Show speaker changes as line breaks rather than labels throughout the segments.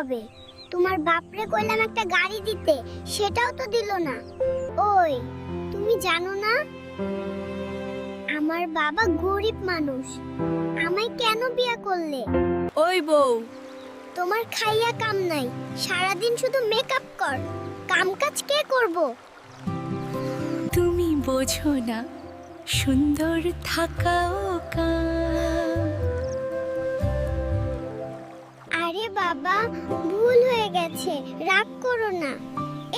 হবে? তোমার বাপরে কইলাম একটা গাড়ি দিতে সেটাও তো দিল না। ওই তুমি জানো না? আমার বাবা গরিব মানুষ। আমায় কেন বিয়ে করলে?
ওই বউ।
তোমার খাইয়া কাম নাই। সারাদিন শুধু মেকআপ কর। কাম কাজ কে করব?
তুমি বোঝো না সুন্দর থাকাও কাম।
বাবা, ভুল হয়ে গেছে। রাগ করো না।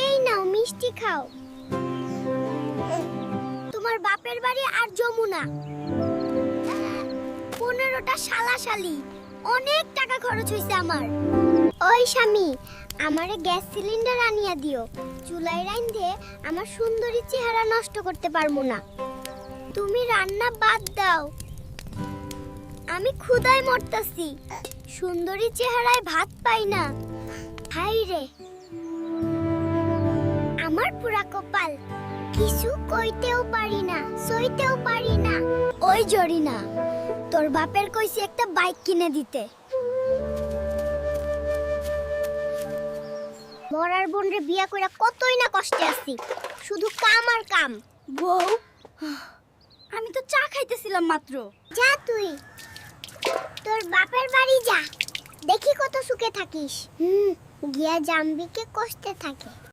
এই নাও মিষ্টি খাও। তোমার বাপের বাড়ি আর যমুনা। পনেরোটা শালাশালি। অনেক টাকা খরচ হয়েছে আমার। ওই স্বামী, আমারে গ্যাস সিলিন্ডার আনিয়া দিও। চুলাই রাইন্ধে আমার সুন্দরী চেহারা নষ্ট করতে পারব না। তুমি রান্না বাদ দাও। আমি ক্ষুধায় মরতাছি। সুন্দরী চেহারায় ভাত পাই না। হাই রে। আমার পুরা কপাল। কিছু কইতেও পারি না সইতেও পারি না। ওই জরি না তোর বাপের কইছি একটা বাইক কিনে দিতে। মরার বোনরে বিয়া কইরা কতই না কষ্টে আছি। শুধু কাম আর কাম।
বউ? আমি তো চা খাইতেছিলাম মাত্র।
যা তুই। তোর বাপের বাড়ি যা। দেখি কত সুখে থাকিস। হুম গিয়া জাম্বিকে কষ্টে থাকে।